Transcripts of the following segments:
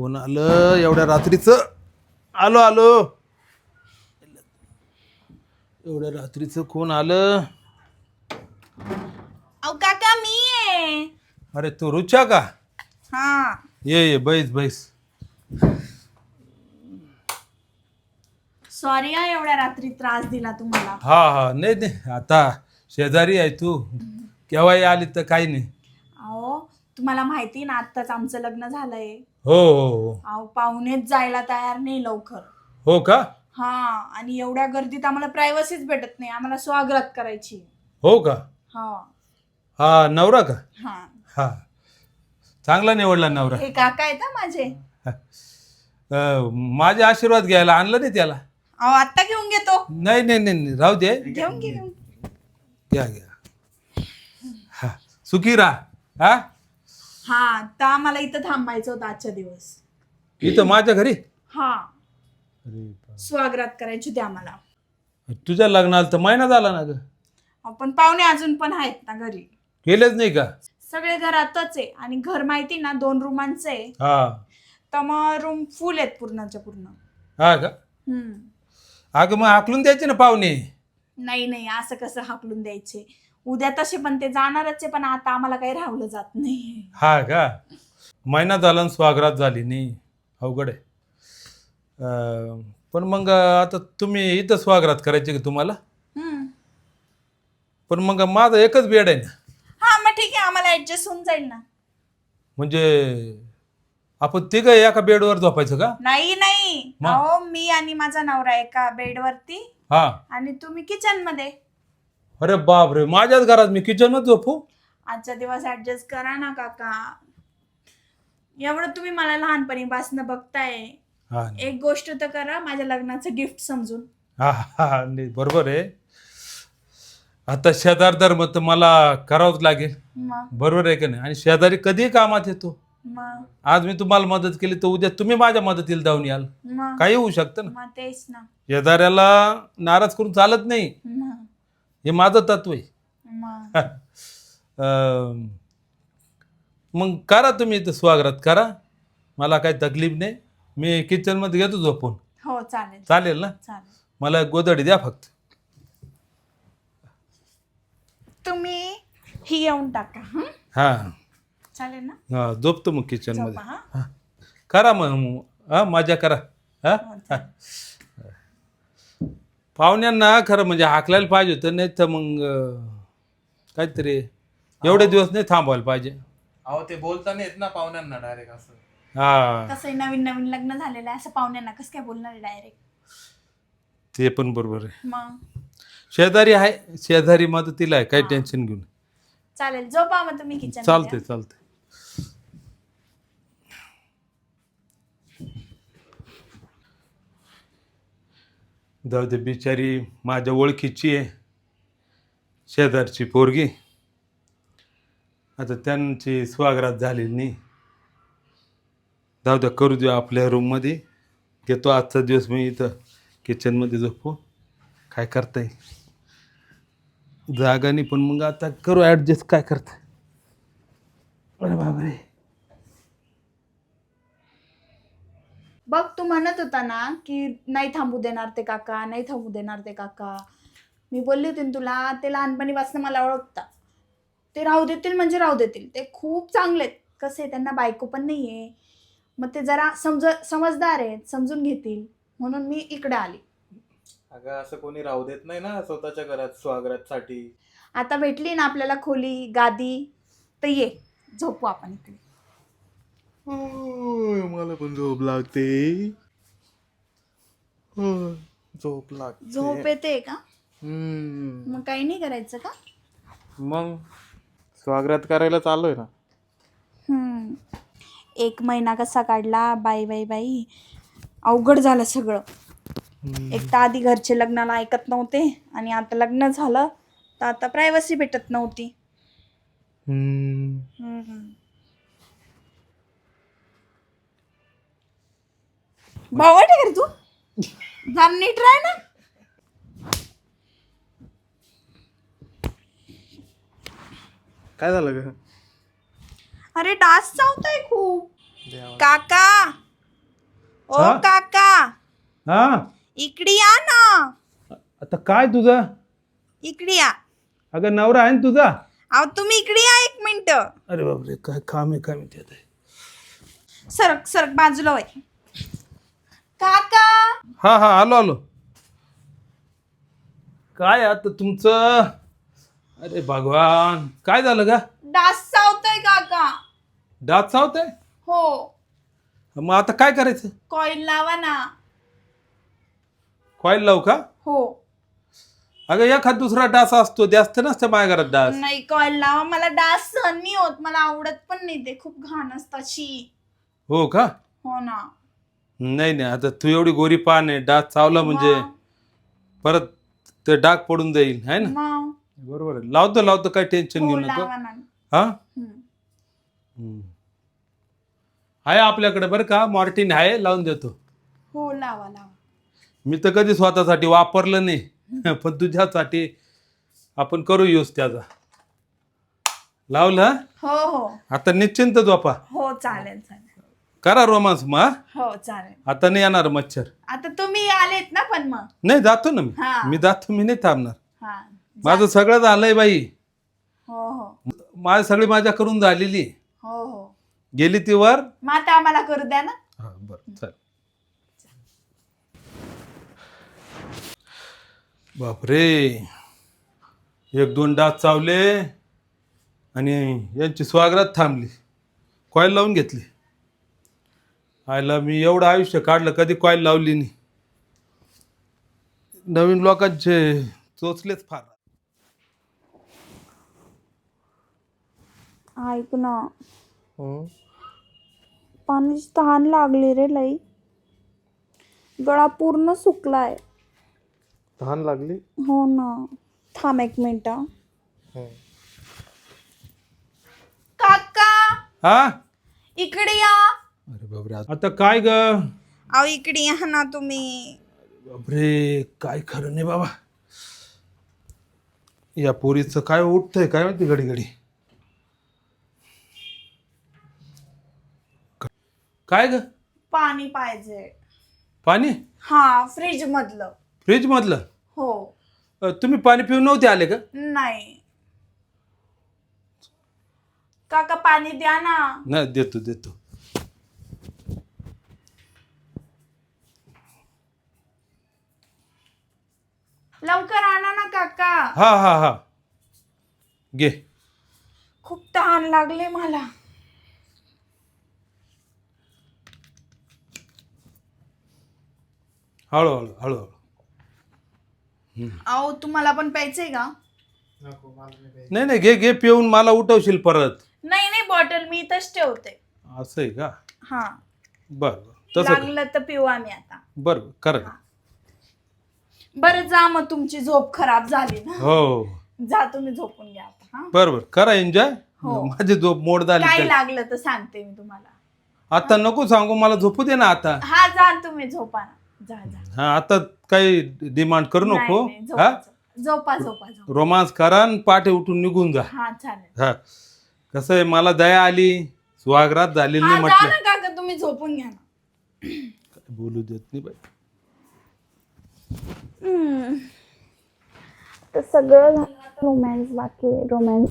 कोण आलं? एवढ्या रात्रीचं. आलो आलो. एवढ्या रात्रीचं कोण आलं? अहो काका मी आहे. अरे तू रुचा का? हा. ये ये बैस बैस. सॉरी हा एवढ्या रात्री त्रास दिला तुम्हाला. हा हा. नाही नाही. आता शेजारी आहे तू. केव्हाही आली तर काही नाही. अहो तुम्हाला माहिती ना आत्ताच आमचं लग्न झालंय. हो हो हो. अहो पाहुणेच जायला तयार नाही लवकर. हो का? हा आणि एवढ्या गर्दीत आम्हाला प्रायव्हसीच भेटत नाही. आम्हाला स्वागत करायची. हो का? हा. हा नवरा का? हा. हा. चांगला निवडला नवरा. हे काका आहेत हा माझे. अं, माझे आशीर्वाद घ्यायला आणलं नाही त्याला? अहो आत्ता घेऊन घेतो. नाही नाही नाही नाही, राहू दे. घेऊन घे घेऊन. घे. घ्या घ्या. हा. सुखी राहा. हा? हा तर आम्हाला इथं थांबायचं होतं आजच्या दिवस. इथं माझ्या घरी? हा. स्वागत करायची होती आम्हाला. तुझ्या लग्नाला तर महिना झाला ना ग. आपण पाहुणे अजून पण आहेत ना घरी. केलेच नाही का? सगळे घरातच आहे आणि घर माहिती ना दोन रूमांचं आहे. हा. तर मग रूम फुल आहेत पूर्णच्या पूर्ण. हा का? हम्म. अगं मग हाकलून द्यायचे ना पाहुणे? नाही नाही असं कसं हाकलून द्यायचे? उद्या तसे पण ते जाणारच आहे पण आता आम्हाला काही राहवलं जात नाही. हा का? महिना झाला आणि स्वागरात झाली नाही. अवघड आहे. अं, पण मग आता तुम्ही इथं स्वागरात करायचे का तुम्हाला? हम्म. पण मग माझं एकच बेड आहे ना. हा मग ठीक आहे आम्हाला ऍडजस्ट होऊन जाईल ना. म्हणजे आपण तिघं एका बेडवर झोपायचं का? नाही नाही. मग? अहो मी आणि माझा नवरा एका बेडवरती हा. आणि तुम्ही किचनमध्ये. अरे बाप रे माझ्याच घरात मी किचनमध्ये झोपू? आजचा दिवस ऍडजस्ट करा ना काका. एवढं तुम्ही मला लहानपणीपासून बघताय. हा नाही. एक गोष्ट तर करा माझ्या लग्नाचं गिफ्ट समजून. हा हा हा, नाही बरोबर आहे. आता शेजार धर्म तर मला करावंच लागेल. मग? बरोबर आहे का नाही? आणि शेजारी कधीही कामात येतो. मग? आज मी तुम्हाला मदत केली तर उद्या तुम्ही माझ्या मदतीला जाऊन याल. मग? काही होऊ शकतं ना. मग तेच ना. शेजाऱ्याला नाराज करून चालत नाही. मग? हे माझं तत्व आहे. मग? करा तुम्ही इथं स्वागत करा. मला काही तकलीफ नाही. मी किचनमध्ये घेतो झोपून. हो चालेल. चालेल ना? चालेल. मला गोदडी द्या फक्त. तुम्ही ही येऊन टाका हं? हां. चालेल ना? हा झोपतो मग किचनमध्ये झोपा? हा? करा मग हा मजा करा. हा? हो. पाहुण्यांना खरं म्हणजे हाकलायला पाहिजे होतं नाही तर मग अं, काहीतरी एवढे दिवस नाही थांबवायला पाहिजे. अहो ते बोलता नाही येत ना पाहुण्यांना डायरेक्ट असं. हा. कसं आहे, नवीन नवीन लग्न झालेलं आहे असं पाहुण्यांना कसं काय बोलणार डायरेक्ट ते पण बरोबर आहे. मग? शेजारी आहे शेजारी मदतीला आहे काही टेन्शन घेऊन चालेल झोपा मग तुम्ही किचन चालते चालते जाऊ दे बिचारी माझ्या ओळखीची आहे शेजारची पोरगी. आता त्यांची स्वागरात झालेली नाही. जाऊ द्या करू देऊ आपल्या रूममध्ये घेतो आजचा दिवस मी इथं किचनमध्ये झोपू. काय करता येईल जागा नाही पण मग आता करू ॲडजस्ट काय करता अरे बापरे. बघ तू म्हणत होता ना की नाही थांबू देणार ते काका नाही थांबू देणार ते काका. मी बोलली होती ना तुला ते लहानपणीपासून मला ओळखता ते राहू देतील म्हणजे राहू देतील. ते खूप चांगले आहेत. कसे त्यांना बायको पण नाही आहे मग ते जरा समज समजदार आहेत समजून घेतील. म्हणून मी इकडे आली. अगं असं कोणी राहू देत नाही ना स्वतःच्या घरात स्वागतासाठी. आता भेटली ना आपल्याला खोली गादी तर ये. झोपू आपण इकडे. मला पण झोप लागते. झोप लागते. झोप येते का? हम्म. मग काही नाही करायचं का? मग स्वागत करायला चाललोय ना? हम्म. एक महिना कसा काढला बाई बाई बाई. अवघड झालं सगळं. एक तर आधी घरचे लग्नाला ऐकत नव्हते आणि आता लग्न झालं तर आता प्रायव्हसी भेटत नव्हती. हम्म. भावट आहे का रे तू? जरा नीट राह ना. काय झालं ग? अरे डास चावतोय खूप. देवा. काका. हा? काका. हा? इकडे या ना. आता काय तुझं? इकडे या. अगं नवरा आहे ना तुझा? अहो तुम्ही इकडे या एक मिनिट. अरे बापरे काय काम आहे काय माहिती आता? सरक सरक बाजूला वय. काका? हा हा आलो आलो. काय आता तुमचं? अरे भगवान काय झालं का डास चावतोय काका. दात चावत आहे हो. मग आता काय करायचं? कॉईल लावा ना. कॉईल लावू का? हो. अगं एखाद दुसरा डास असतो जास्त नसतं माझ्या घरात डास. नाही कॉईल लावा. मला डास सहन नाही होत. मला आवडत पण नाही ते. खूप घाण असतात शी हो का? हो ना. नाही नाही आता तू एवढी गोरी पान आहे डास चावला म्हणजे मग- परत ते डाग पडून जाईल है ना? मग? बरोबर आहे. लावतो लावतो काय टेन्शन घेऊ हो नको. लावा ना. हा? हम्म. हम्म. आहे आपल्याकडे बरं का मॉर्टिन आहे लावून देतो. हो लावा लावा. मी तर कधी स्वतःसाठी वापरलं नाही पण तुझ्यासाठी आपण करू यूज त्याचा. लावलं हा? हो हो. आता निश्चिंत झोपा हो चालेल चालेल. करा रोमांस मग हा? हो चालेल. आता नाही येणार मच्छर. आता तुम्ही आलेत ना पण मग. नाही जातो ना मी. हा. मी जातो मी नाही थांबणार. हा माझं सगळं झालंय बाई. हो हो. माझी सगळी माझ्या करून झालेली. हो हो. गेली ती वर. मग आता आम्हाला करू द्या ना. हा बरं चल बापरे. एक दोन डास चावले आणि यांची स्वागरात थांबली. कॉईल लावून घेतली. आयला मी एवढं आयुष्य काढलं कधी कॉईल लावली नाही. नवीन लोकांचे चोचलेच फार. ऐक ना. पाण्याची तहान लागली रे लई. गळा पूर्ण सुकलाय. तहान लागली? हो ना. थांब एक मिनिट काका! हा? इकडे या. अरे बापरे आता काय ग? अहो इकडे या ना तुम्ही. बापरे काय खरं नाही बाबा. या पोरीचं काय उठतंय काय माहिती घडी घडी? काय ग? पाणी पाहिजे. पाणी? हा फ्रीज मधलं फ्रीज मधलं हो. अ, तुम्ही पाणी पिऊन नव्हते आले का? नाही. काका पाणी द्या ना. नाही देतो देतो. लवकर आणा ना काका. हा हा हा. घे. खूप तहान लागले मला. हळूहळू हळूहळू अहो तुम्हाला पण प्यायचंय का? नाही नाही घे घे पिऊन मला उठवशील परत. नाही नाही बॉटल मी इथंच ठेवते. असं आहे का? हा. बरं बरं. तसं कर. लागलं तर पिऊ आम्ही आता. बरं बरं करा बरं जा मग तुमची झोप खराब झाली ना. हो. जा तुम्ही झोपून घ्या आता हा. बरं बरं करा एन्जॉय. हो. माझी झोप मोड झाली काय तर. लागलं तर सांगते मी तुम्हाला. आता नको सांगू मला झोपू दे ना आता. हा जा तुम्ही झोपा ना. जा जा. हा आता काही डिमांड करू नको नाही, नाही, झोपा, हा झोपा झोपा झोपा. रोमांस करा आणि पाठे उठून निघून जा. हा चालेल. हा. कसं आहे मला दया आली स्वागरात झालेली हा नाही जा म्हटलं. ना काका तुम्ही झोपून घ्या ना. बोलू देत नाही बाई. तर सगळं झालं रोमॅन्स बाकी रोमॅन्स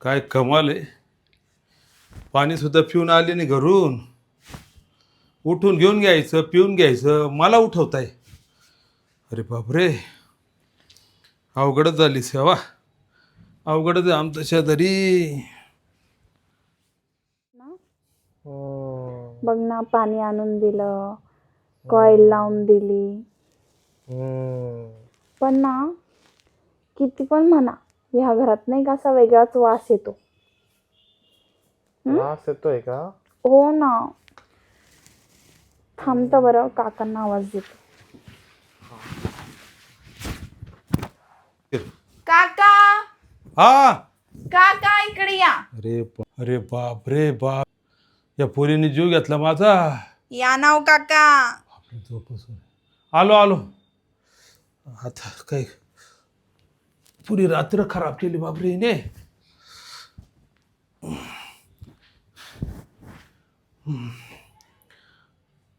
काय कमाल आहे. पाणी सुद्धा पिऊन आले नाही घरून. उठून घेऊन घ्यायचं पिऊन घ्यायचं. मला उठवताय. अरे बापरे. अवघडच झाली सेवा. अवघडच आहे आमचं शेजारी. बघ ना पाणी आणून दिलं कॉईल लावून दिली. पण ना किती पण म्हणा ह्या घरात नाही का असा वेगळाच वास येतो? वास येतोय का? हो ना. थांबतं बरं काकांना आवाज देतो. काका! हा? काका इकडे या. अरे बा- अरे बाप रे बाप. या पोरीने जीव घेतला माझा. या नाव काका. आपली. आलो आलो. आता काय? पुरी रात्र खराब केली बापरे हिने.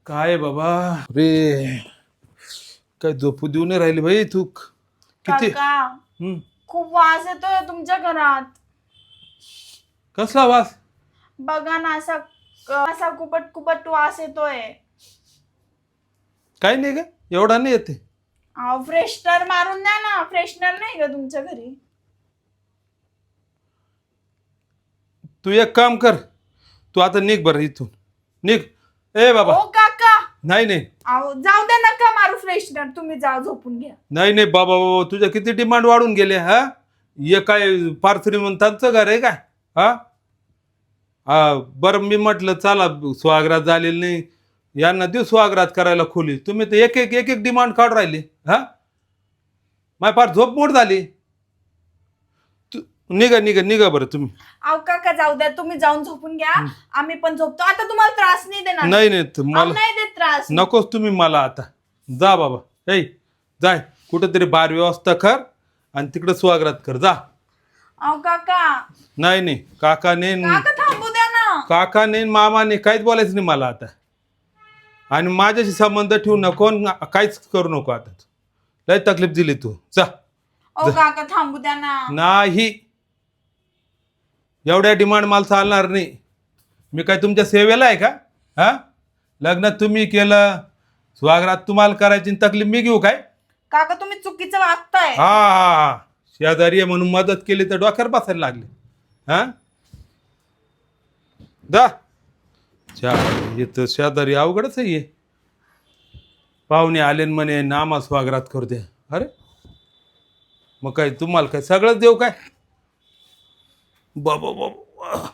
काय बाबा? रे काय झोपू देऊ नाही राहिली भाई तू किती? काका हम्म. खूप वास येतोय तुमच्या घरात. कसला वास? बघा ना असा असा कुपट कुपट वास येतोय. काय नाही का एवढा नाही येते अहो फ्रेशनर मारून द्या ना फ्रेशनर नाही का तुमच्या घरी. तू एक काम कर तू आता निघ बरं इथून. निघ. ए बाबा. ओ काका. नाही नाही. अहो जाऊ द्या नका मारू फ्रेशनर तुम्ही जा झोपून घ्या. नाही नाही बाबा बाबा तुझ्या किती डिमांड वाढून गेले हा? हे काय फार श्रीमंतांचं घर आहे काय? हा? हा बरं मी म्हटलं चला स्वागरात झालेलं नाही. यांना देऊ स्वागरात करायला खोली. तुम्ही तर एक एक एक एक डिमांड काढून राहिली. हा? माय फार झोप मोड झाली. तू निघा निघा निघा बरं तुम्ही. अहो काका जाऊ द्या. तुम्ही जाऊन झोपून घ्या. आम्ही पण झोपतो. आता तुम्हाला त्रास नाही देणार. नाही नाही मला नाही देत त्रास. नकोच तुम्ही मला आता. जा बाबा. ऐ जाय. कुठेतरी बार व्यवस्था कर आणि तिकडे स्वागरात कर. जा. अहो काका. नाही नाही. काकाने काका थांबू. काकाने मामाने काहीच बोलायचं नाही मला आता. आणि माझ्याशी संबंध ठेवू नको आणि काहीच करू नको आता. लय तकलीफ दिली तू. जा. अहो काका थांबू द्या ना. नाही. एवढ्या डिमांड मला चालणार नाही. मी काय तुमच्या सेवेला आहे का? हा? लग्न तुम्ही केलं स्वागरात तुम्हाला करायची आणि तकलीफ मी घेऊ काय? काका तुम्ही चुकीचं वागताय. हा हा हा. शेजारी आहे म्हणून मदत केली तर डोक्यावर बसायला लागले. हा? जा चा येतं शेजारी अवघडच आहे. पाहुणे आले न म्हणे नामा स्वागरात करू दे अरे मग काय तुम्हाला काय सगळंच देऊ काय? बाबा बाबा.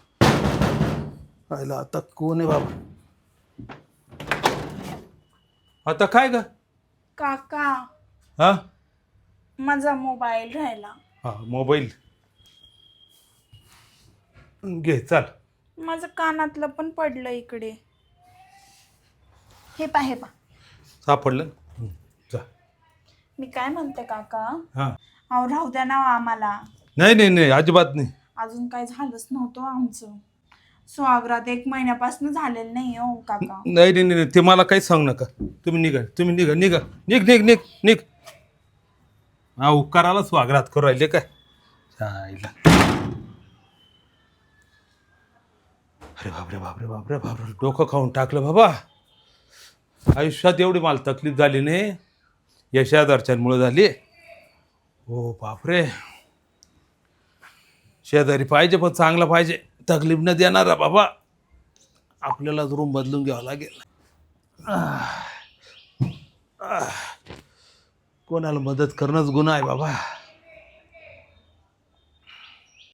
आयला आता कोण आहे बाबा? आता काय ग? काका. हा? माझा मोबाईल राहिला. हा मोबाईल. घे चाल. माझं कानातलं पण पडलं इकडे. हे पा हे पा सापडलं? हं, जा. मी काय म्हणते काका? हां. अहो राहू द्या ना हो आम्हाला. नाही नाही नाही अजिबात नाही. अजून काही झालंच नव्हतं आमचं. स्वागरात एक महिन्यापासून झालेलं नाही हो काका. नाही नाही नाही ते मला काहीच सांगू नका. तुम्ही निघा तुम्ही निघा निघा. निघ निघ निघ निघ. हा उपकाराला स्वागरात करू राहिले काय? चायला अरे बापरे बापरे बापरे बापरे. डोकं खाऊन टाकलं बाबा. आयुष्यात एवढी मला तकलीफ झाली नाही. या शेजारच्यांमुळे झाली. हो बापरे. शेजारी पाहिजे पण चांगला पाहिजे. तकलीफ न देणारा बाबा. आपल्यालाच रूम बदलून घ्यावं लागेल. कोणाला मदत करणंच गुन्हा आहे बाबा.